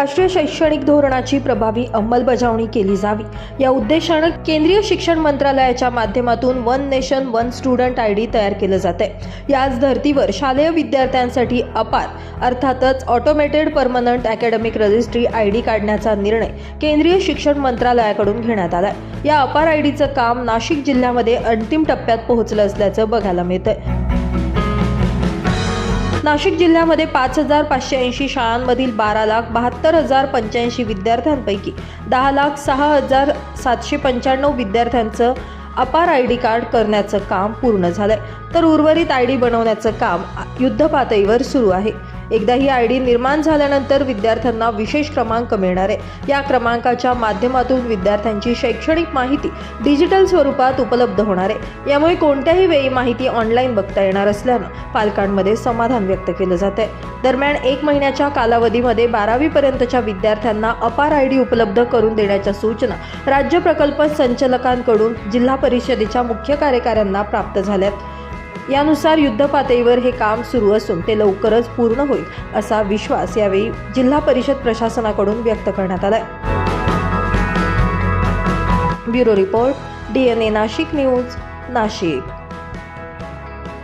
राष्ट्रीय शैक्षणिक धोरणाची प्रभावी अंमलबजावणी केली जावी. या उद्देशानं केंद्रीय शिक्षण मंत्रालयाच्या माध्यमातून one nation one student I D तयार केलं जाते याच धर्तीवर शालेय विद्यार्थ्यांसाठी अपार अर्थातच automated permanent academic registry I D काढण्याचा निर्णय केंद्रीय शिक्षण मंत्रालयाकडून घेण्यात आलाय. या अपार आय डीचं काम नाशिक जिल्ह्यामध्ये अंतिम टप्प्यात पोहोचलं असल्याचं बघायला मिळतंय. नाशिक जिल्ह्यामध्ये पाच हजार पाचशे ऐंशी शाळांमधील बारा लाख बहात्तर हजार पंच्याऐंशी विद्यार्थ्यांपैकी दहा लाख सहा हजार सातशे पंच्याण्णव विद्यार्थ्यांचं अपार आय डी कार्ड करण्याचं काम पूर्ण झालंय. तर उर्वरित आय डी बनवण्याचं काम युद्धपातळीवर सुरू आहे. एकदा ही आय डी निर्माण झाल्यानंतर विद्यार्थ्यांना विशेष क्रमांक मिळणार आहे. या क्रमांकाच्या माध्यमातून विद्यार्थ्यांची शैक्षणिक माहिती डिजिटल स्वरूपात उपलब्ध होणार आहे. यामुळे कोणत्याही वेळी माहिती ऑनलाईन बघता येणार असल्यानं पालकांमध्ये समाधान व्यक्त केलं जात आहे. दरम्यान एक महिन्याच्या कालावधीमध्ये बारावीपर्यंतच्या विद्यार्थ्यांना अपार आय डी उपलब्ध करून देण्याच्या सूचना राज्य प्रकल्प संचालकांकडून जिल्हा परिषदेच्या मुख्य कार्यकाऱ्यांना प्राप्त झाल्यात यानुसार युद्धपातळीवर हे काम सुरू असून ते लवकरच पूर्ण होईल असा विश्वास यावेळी जिल्हा परिषद प्रशासनाकडून व्यक्त करण्यात आलाय. Bureau report D N A Nashik news Nashik.